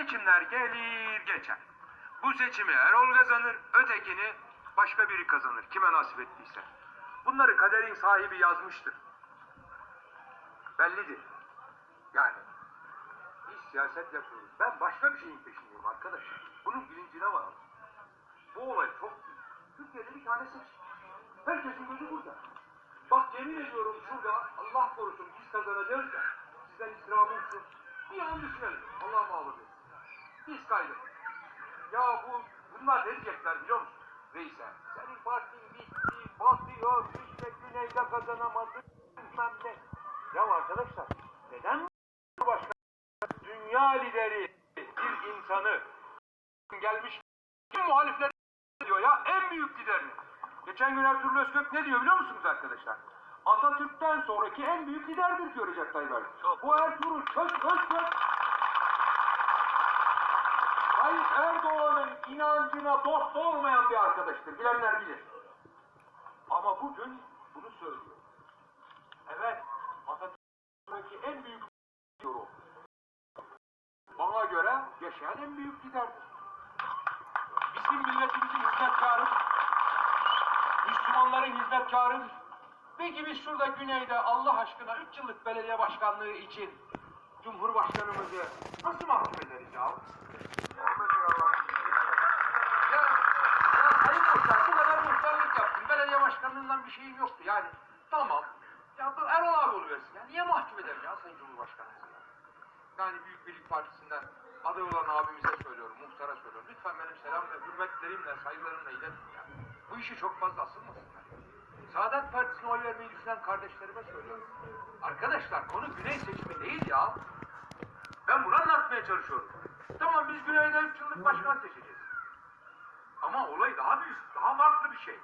Seçimler gelir geçer. Bu seçimi Erol kazanır, ötekini başka biri kazanır. Kime nasip ettiyse. Bunları kaderin sahibi yazmıştır. Bellidir. Yani biz siyaset yapıyoruz. Ben başka bir şeyin peşindeyim arkadaşlar. Bunun bilincine varalım. Bu olay çok büyük. Türkiye'de bir tane seçim. Herkesin gözü burada. Bak yemin ediyorum şurada Allah korusun biz kazanacağız da sizden istirhamım şu. Bir an düşünelim. Allah muhafaza Biz kaybettik. Ya bu bunlar ne diyecekler biliyor musun? Reis'e. Senin partin bitti, batıyor, işte güneyde kazanamadın, bilmem ne. Ya arkadaşlar neden bu başkan dünya lideri bir insanı gelmiş tüm muhalifler diyor ya en büyük liderini. Geçen gün Ertuğrul Özkök ne diyor biliyor musunuz arkadaşlar? Atatürk'ten sonraki en büyük liderdir Recep Tayyip Erdoğan. Bu Ertuğrul Kök Özkök Tayyip Erdoğan'ın inancına dost olmayan bir arkadaştır. Bilenler bilir. Ama bugün bunu söylüyor. Evet, Atatürk'teki en büyük o. Bana göre yaşayan en büyük liderdir. Bizim milletimizin hizmetkarı, Müslümanların hizmetkarı. Peki biz şurada güneyde Allah aşkına 3 yıllık belediye başkanlığı için Cumhurbaşkanımızı nasıl mahkum ederiz? Ya, Muhtar bu kadar muhtarlık yaptın. Belediye başkanlığından bir şeyin yoktu yani. Tamam. Ya bu Erol abi oluversin ya. Niye mahkum ederim ya Sayın Cumhurbaşkanımızı ya? Yani Büyük Birlik Partisi'nden aday olan abimize söylüyorum, muhtara söylüyorum. Lütfen benim selam ve hürmetlerimle, saygılarımla iletin ya. Bu işi çok fazla asılmasınlar. Saadet Partisi'ne oy vermeyi düşünen kardeşlerime söylüyorum. Arkadaşlar konu güney seçimi değil ya. Ben bunu anlatmaya çalışıyorum. Tamam biz güneyde 3 yıllık başkan seçeceğiz. Ama olay daha büyük, daha farklı bir şey.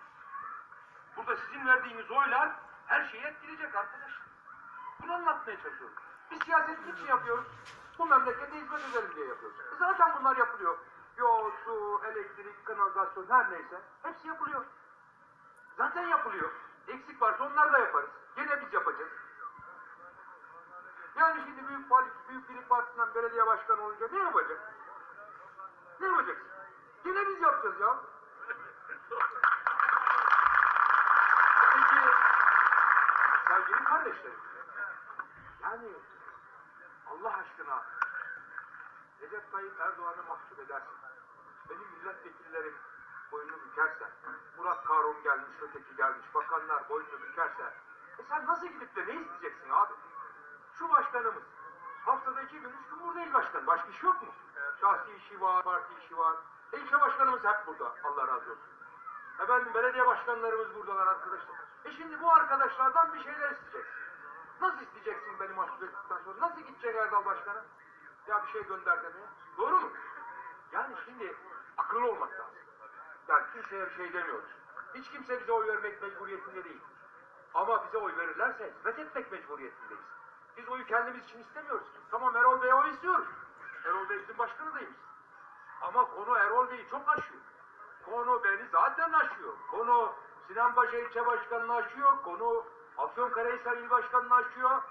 Burada sizin verdiğiniz oylar her şeyi etkileyecek arkadaşlar. Bunu anlatmaya çalışıyorum. Biz siyaset için yapıyoruz. Bu memlekete hizmet edelim diye yapıyoruz. Zaten bunlar yapılıyor. Yol, su, elektrik, kanalizasyon her neyse hepsi yapılıyor. Zaten yapılıyor. Eksik varsa onlar da yaparız. Gene biz yapacağız. Yani şimdi Büyük, Parti, Büyük Birlik Partisi'nden belediye başkanı olunca ne yapacak? Ne yapacaksın? Gene biz yapacağız ya. Peki sevgili kardeşlerim, yani Allah aşkına Recep Tayyip Erdoğan'ı mahcup edersin. Benim milletvekillerim boynunu bükerse, Murat Karun gelmiş, öteki gelmiş, bakanlar boynunu bükerse, e sen nasıl gidip de ne isteyeceksin abi? Şu başkanımız, haftada iki gün üç gün burada il başkanı, başka iş yok mu? Şahsi işi var, parti işi var. İlçe başkanımız hep burada, Allah razı olsun. Efendim belediye başkanlarımız buradalar arkadaşlar. E şimdi bu arkadaşlardan bir şeyler isteyeceksin. Nasıl isteyeceksin beni mahcup sonra? Nasıl gidecek Erdal Başkan'a? Ya bir şey gönder demeye. Doğru mu? Yani şimdi akıllı olmak lazım. Yani kimseye bir şey demiyoruz. Hiç kimse bize oy vermek mecburiyetinde değil. Ama bize oy verirlerse hizmet etmek mecburiyetindeyiz. Biz oyu kendimiz için istemiyoruz. Tamam Erol Bey'e oy istiyoruz. Erol Bey bizim başkanı Ama konu Erol Bey'i çok aşıyor. Konu beni zaten aşıyor. Konu Sinan Paşa ilçe başkanını aşıyor. Konu Afyonkarahisar il başkanını aşıyor.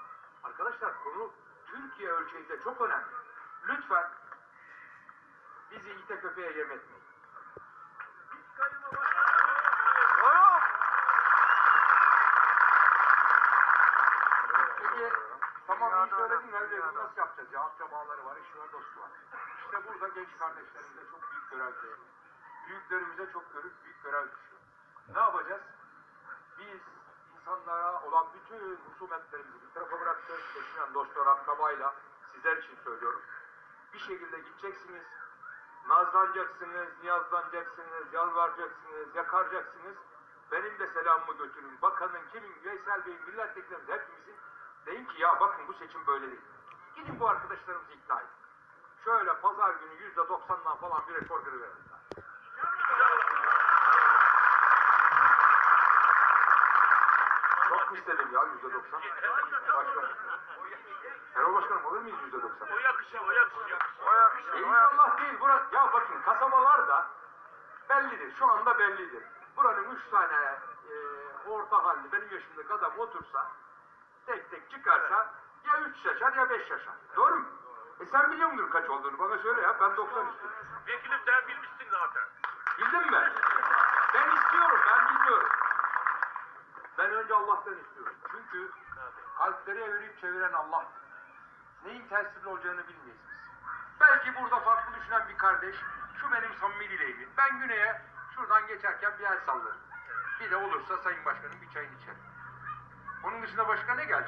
Arkadaşlar konu Türkiye ölçeğinde çok önemli. Lütfen bizi ite köpeğe yem etmeyin. Peki tamam iyi söyledin Elbey bunu nasıl yapacağız ya? Akrabaları var, var, dostu var. İşte burada genç kardeşlerimize çok büyük görev düşüyor. Büyüklerimize çok görüp büyük görev düşüyor. Ne yapacağız? Biz insanlara olan bütün husumetlerimizi bir tarafa bırakacağız. Eşinden, dostlar, akrabayla sizler için söylüyorum. Bir şekilde gideceksiniz, nazlanacaksınız, niyazlanacaksınız, yalvaracaksınız, yakaracaksınız. Benim de selamımı götürün. Bakanın, kimin, Veysel Bey'in, milletvekillerimiz hepimizin deyin ki ya bakın bu seçim böyle değil. Gidin bu arkadaşlarımızı ikna edin. Şöyle pazar günü yüzde doksandan falan bir rekor kırıverin. Çok istedim ya yüzde doksan? Başkan. Erol Başkanım olur muyuz yüzde doksan? O yakışır, o yakışır. E, İnşallah değil. Bura, ya bakın kasabalar da bellidir. Şu anda bellidir. Buranın üç tane e, orta halli benim yaşımdaki adam otursa tek tek çıkarsa ya üç yaşar ya beş yaşar. Doğru mu? E sen biliyor musun kaç olduğunu? Bana söyle ya. Ben 90 istiyorum. Vekilim sen bilmişsin zaten. Bildin mi? Ben istiyorum. Ben bilmiyorum. Ben önce Allah'tan istiyorum. Çünkü kalpleri evirip çeviren Allah. Neyin tersine olacağını bilmeyiz biz. Belki burada farklı düşünen bir kardeş, şu benim samimi dileğimdi. Ben güneye şuradan geçerken bir el sallarım. Bir de olursa Sayın Başkanım bir çayını içerim. Onun dışında başka ne yani?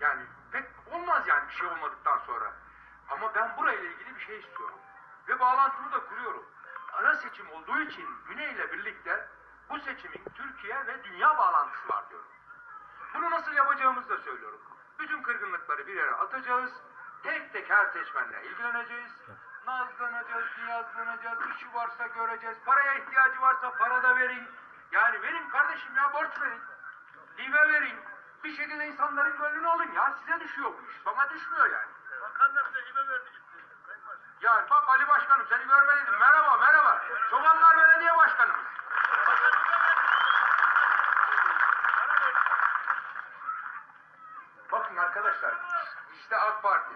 Yani pek olmaz yani bir şey olmadıktan sonra. Ama ben burayla ilgili bir şey istiyorum. Ve bağlantımı da kuruyorum. Ara seçim olduğu için Güney ile birlikte bu seçimin Türkiye ve dünya bağlantısı var diyorum. Bunu nasıl yapacağımızı da söylüyorum. Bütün kırgınlıkları bir yere atacağız. Tek tek her seçmenle ilgileneceğiz. Nazlanacağız, niyazlanacağız. işi varsa göreceğiz. Paraya ihtiyacı varsa para da verin. Yani verin kardeşim ya borç verin. Hibe verin. Bir şekilde insanların gönlünü alın ya. Size düşüyor bu iş. Bana düşmüyor yani. Bakan da bize hibe verdi gitti. Ya bak Ali Başkanım seni görmeliydim. Merhaba merhaba. Çobanlar Belediye Başkanımız. Bakın arkadaşlar işte AK Parti.